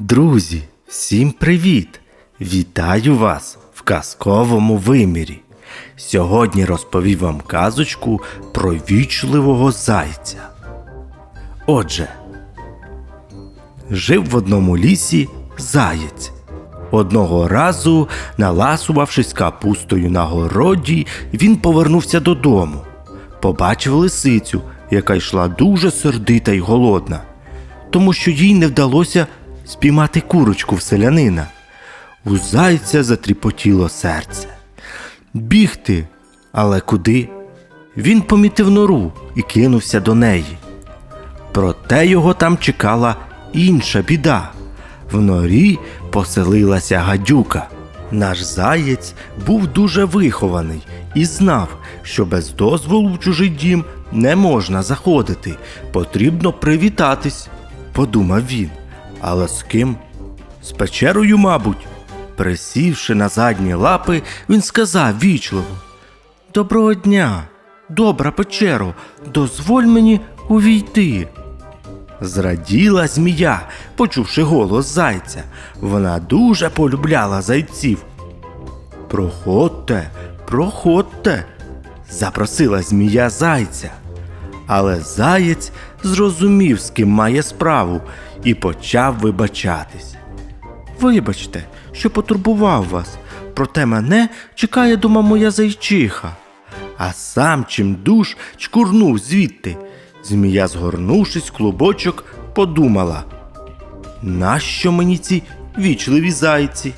Друзі, всім привіт! Вітаю вас в казковому вимірі. Сьогодні розповім вам казочку про вічливого зайця. Отже, жив в одному лісі заєць. Одного разу, наласувавшись капустою на городі, він повернувся додому. Побачив лисицю, яка йшла дуже сердита й голодна, тому що їй не вдалося спіймати курочку в селянина. У зайця затріпотіло серце. Бігти, але куди? Він помітив нору і кинувся до неї. Проте його там чекала інша біда. В норі поселилася гадюка. Наш заєць був дуже вихований і знав, що без дозволу в чужий дім не можна заходити. Потрібно привітатись, подумав він. Але з ким? З печерою, мабуть. Присівши на задні лапи, він сказав вічливо: Доброго дня, добра печеро, дозволь мені увійти. Зраділа змія, почувши голос зайця. Вона дуже полюбляла зайців. Проходьте, проходьте, запросила змія зайця. Але заєць зрозумів, з ким має справу, і почав вибачатись. Вибачте, що потурбував вас, проте мене чекає дома моя зайчиха. А сам чим душ чкурнув звідти. Змія, згорнувшись клубочок, подумала. Нащо мені ці вічливі зайці?